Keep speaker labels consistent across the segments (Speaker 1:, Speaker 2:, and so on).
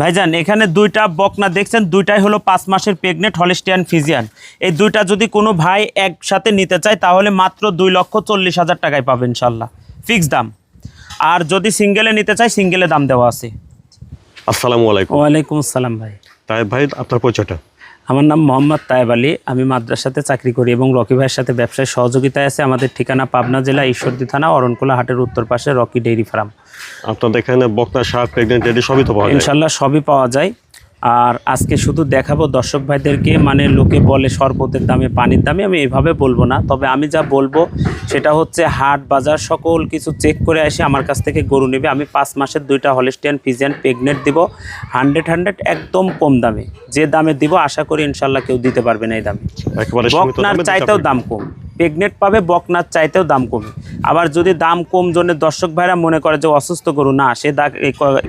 Speaker 1: ভাইজান এখানে দুইটা বকনা দেখছেন দুইটাই হলো পাঁচ মাসের প্রেগনেন্ট হলিস্টিয়ান ফিজিয়ান এই দুইটা যদি কোনো ভাই একসাথে নিতে চায় তাহলে মাত্র দুই লক্ষ চল্লিশ হাজার টাকায় পাবে ইনশাল্লাহ। ফিক্স দাম। আর যদি সিঙ্গেলে নিতে চায় সিঙ্গেলে দাম দেওয়া আছে।
Speaker 2: আসসালামু আলাইকুম।
Speaker 1: ওয়ালাইকুম আসসালাম ভাই।
Speaker 2: তাই ভাই আপনার পরিচয়টা?
Speaker 1: আমার নাম মোহাম্মদ তায়েব আলী। আমি মাদ্রাসাতে চাকরি করি এবং রকি ভাইয়ের সাথে ব্যবসায় সহযোগিতায় আছে আমাদের ঠিকানা পাবনা জেলা ঈশ্বরদী থানা অরণকুলা হাটের উত্তর পাশে রকি ডেইরি ফার্ম।
Speaker 2: আপনাদের এখানে বকনা সার প্রেগনেন্ট ডেইরি সবই তো পাওয়া যায়।
Speaker 1: ইনশাল্লাহ সবই পাওয়া যায়। আর আজকে শুধু দেখাবো দর্শক ভাইদেরকে মানে লোকে বলে শরবতের দামে পানির দামে আমি এভাবে বলব না। তবে আমি যা বলব সেটা হচ্ছে হাট বাজার সকল কিছু চেক করে এসে আমার কাছ থেকে গরু নেবে। আমি পাঁচ মাসের দুইটা হলিস্টিয়ান ফিজিয়ান প্রেগনেন্ট দিব। হান্ড্রেড হান্ড্রেড একদম কম দামে। যে দামে দিব আশা করি ইনশাল্লাহ কেউ দিতে পারবে না এই দামে। চাইতেও দাম কম। প্রেগনেন্ট পাবে বকনার চাইতেও দাম কমে। আবার যদি দাম কম জন্য দর্শক ভাইরা মনে করে যে অসুস্থ গরু না সে দা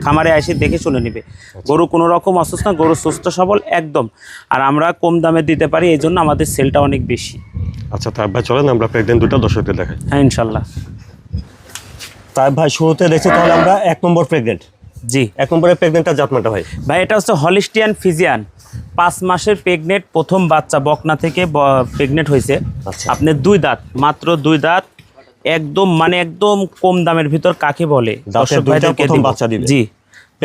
Speaker 1: খামারে এসে দেখে শুনে নিবে। গরু কোনো রকম অসুস্থ না গরু সুস্থ সবল একদম। আর আমরা কম দামে দিতে পারি এই জন্য আমাদের সেলটা অনেক বেশি।
Speaker 2: আচ্ছা তাই ভাই চলেন আমরা প্রেগনেন্ট দুটো দর্শকদের দেখাই।
Speaker 1: হ্যাঁ ইনশাল্লাহ।
Speaker 2: তাই ভাই শুরুতে দেখছি তাহলে আমরা এক নম্বর প্রেগনেন্ট
Speaker 1: জি।
Speaker 2: এক নম্বরের প্রেগনেন্টটা জাতমানটা ভাই।
Speaker 1: ভাই এটা হচ্ছে হলিস্টিয়ান ফিজিয়ান। পাঁচ মাসের প্রেগনেন্ট প্রথম বাচ্চা বকনা থেকে প্রেগনেন্ট হয়েছে।
Speaker 2: আচ্ছা।
Speaker 1: আপনার দুই দাঁত মাত্র দুই দাঁত একদম মানে একদম কম দামের ভিতর কাকে বলে।
Speaker 2: বাচ্চা দিবে।
Speaker 1: জি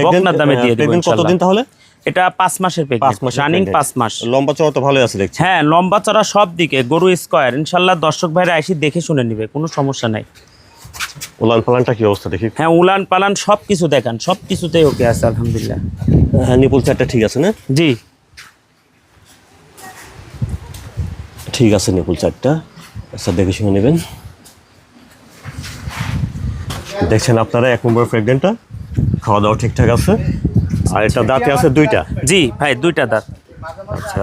Speaker 1: বকনার দামে দিয়ে
Speaker 2: কতদিন তাহলে?
Speaker 1: এটা পাঁচ মাসের প্রেগনেন্ট রানিং পাঁচ মাস।
Speaker 2: লম্বা চড়া তো ভালোই আছে দেখছি।
Speaker 1: হ্যাঁ লম্বা চড়া সব দিকে গরু স্কোয়ার ইনশাল্লাহ দর্শক ভাইরা এসে দেখে শুনে নিবে কোনো সমস্যা নাই।
Speaker 2: উলান পালানটা কি অবস্থা দেখি।
Speaker 1: হ্যাঁ উলান পালান সব কিছু দেখান সব কিছুতেই ওকে আছে আলহামদুলিল্লাহ।
Speaker 2: হ্যাঁ নিপুল চারটা ঠিক আছে না?
Speaker 1: জি।
Speaker 2: ঠিক আছে নেপুল চারটা। আচ্ছা দেখে শুনে নেবেন। দেখছেন আপনারা এক নম্বর প্রেগনেন্টটা খাওয়া দাওয়া ঠিকঠাক আছে। আর এটা দাঁতে আছে দুইটা?
Speaker 1: জি ভাই দুইটা দাঁত।
Speaker 2: আচ্ছা।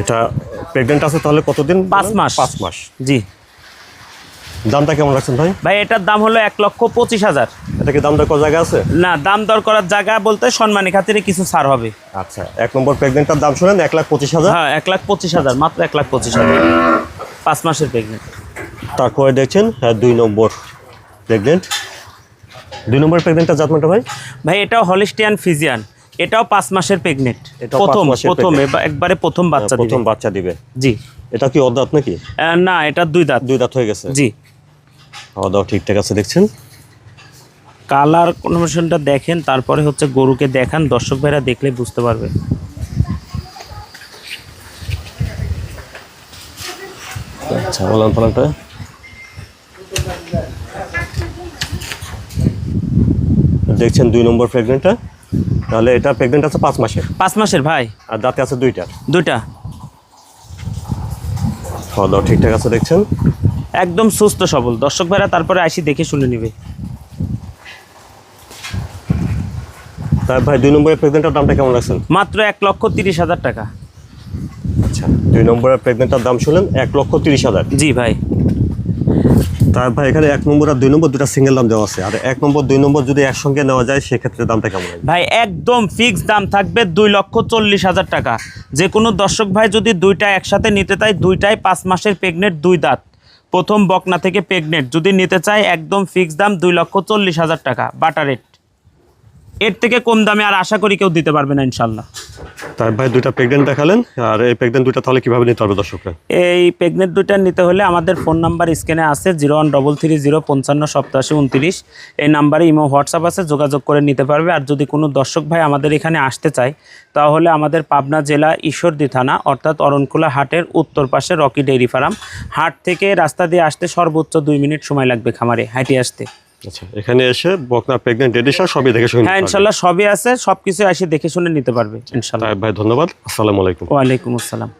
Speaker 2: এটা প্রেগনেন্ট আছে তাহলে কতদিন?
Speaker 1: পাঁচ মাস।
Speaker 2: পাঁচ মাস।
Speaker 1: জি।
Speaker 2: দামটা কেমন রাখছেন ভাই?
Speaker 1: ভাই এটার দাম হলো এক লক্ষ পঁচিশ হাজার।
Speaker 2: এটা কি দামটা কত জায়গা আছে?
Speaker 1: না দাম দর করার জায়গা বলতে সম্মানী খাতিরে কিছু ছাড় হবে।
Speaker 2: আচ্ছা এক নম্বর প্রেগনেন্টটার দাম শুনেন এক লাখ পঁচিশ হাজার?
Speaker 1: হ্যাঁ এক লাখ পঁচিশ হাজার মাত্র এক লাখ পঁচিশ হাজার। পাঁচ মাসের প্রেগনেন্ট
Speaker 2: তারপরে দেখছেন হ্যাঁ দুই নম্বর প্রেগনেন্ট দুই নম্বর প্রেগনেন্টটা জাতমানটা ভাই?
Speaker 1: ভাই এটাও হলিস্টিয়ান ফিজিয়ান। এটাও পাঁচ মাসের প্রেগনেন্ট প্রথম প্রথম একবারে প্রথম বাচ্চা
Speaker 2: প্রথম বাচ্চা দিবে।
Speaker 1: জি।
Speaker 2: এটা কি অদাত নাকি?
Speaker 1: না এটা দুই দাঁত।
Speaker 2: দুই দাঁত হয়ে গেছে।
Speaker 1: জি।
Speaker 2: খাওয়া দাওয়া ঠিকঠাক আছে দেখছেন?
Speaker 1: কালার কনভার্সনটা দেখেন তারপরে হচ্ছে গরুকে দেখান দর্শক ভাইরা দেখলে বুঝতে পারবে।
Speaker 2: আচ্ছা বলান পালানটা দেখছেন দুই নম্বর প্রেগনেন্টটা তাহলে এটা প্রেগনেন্ট আছে পাঁচ মাসের।
Speaker 1: পাঁচ মাসের ভাই?
Speaker 2: আর দাঁতে আছে দুইটা
Speaker 1: দুইটা।
Speaker 2: খাওয়া দাওয়া ঠিকঠাক আছে দেখছেন?
Speaker 1: একদম সুস্থ সবল। দর্শক ভাইরা তারপরে আসি দেখে শুনে নিবে।
Speaker 2: তার ভাই দুই নম্বরের প্রেগনেন্টের দামটা কেমন রাখছেন?
Speaker 1: মাত্র এক লক্ষ তিরিশ হাজার টাকা।
Speaker 2: আচ্ছা দুই নম্বরের প্রেগনেন্টের দাম শুনলেন এক লক্ষ তিরিশ হাজার।
Speaker 1: জি ভাই।
Speaker 2: তার ভাই এখানে এক নম্বর আর দুই নম্বর দুটা সিঙ্গেল দাম দেওয়া আছে। আর এক নম্বর দুই নম্বর যদি একসঙ্গে নেওয়া যায় সেক্ষেত্রে দামটা কেমন
Speaker 1: ভাই একদম ফিক্স দাম থাকবে দুই লক্ষ চল্লিশ হাজার টাকা। যে কোনো দর্শক ভাই যদি দুইটা একসাথে নিতে চায় দুইটাই পাঁচ মাসের প্রেগনেন্ট দুই দাঁত। প্রথম বকনা থেকে প্রেগনেন্ট যদি নিতে চায় একদম ফিক্স দাম দুই লক্ষ চল্লিশ হাজার টাকা। বাটা রেট। এর থেকে কম দামে আর আশা করি কেউ দিতে পারবে না ইনশাল্লাহ
Speaker 2: তার ভাই দুইটা প্রেগনেন্ট দেখালেন আর এই প্রেগনেন্ট দুইটা তাহলে কীভাবে নিতে পারবে দর্শকরা?
Speaker 1: এই প্রেগনেন্ট দুইটা নিতে হলে আমাদের ফোন নাম্বার স্ক্রিনে আছে zero one double three zero পঞ্চান্ন সপ্তাশি উনত্রিশ। এই নাম্বারে ইমো হোয়াটসঅ্যাপ আছে যোগাযোগ করে নিতে পারবে। আর যদি কোনো দর্শক ভাই আমাদের এখানে আসতে চায় তাহলে আমাদের পাবনা জেলা ঈশ্বরদী থানা অর্থাৎ অরণকুলা হাটের উত্তর পাশে রকি ডেইরি ফার্ম। হাট থেকে রাস্তা দিয়ে আসতে সর্বোচ্চ দুই মিনিট সময় লাগবে খামারে হাঁটি আসতে।
Speaker 2: আচ্ছা এখানে এসে বকনা প্রেগনেন্ট রেডিশন সবই দেখে শুনে
Speaker 1: হ্যাঁ ইনশাল্লাহ সবই আছে সবকিছু এসে দেখে শুনে নিতে পারবে ইনশাল্লাহ।
Speaker 2: ভাই ধন্যবাদ। আসসালামু আলাইকুম।
Speaker 1: ওয়ালাইকুম আসসালাম।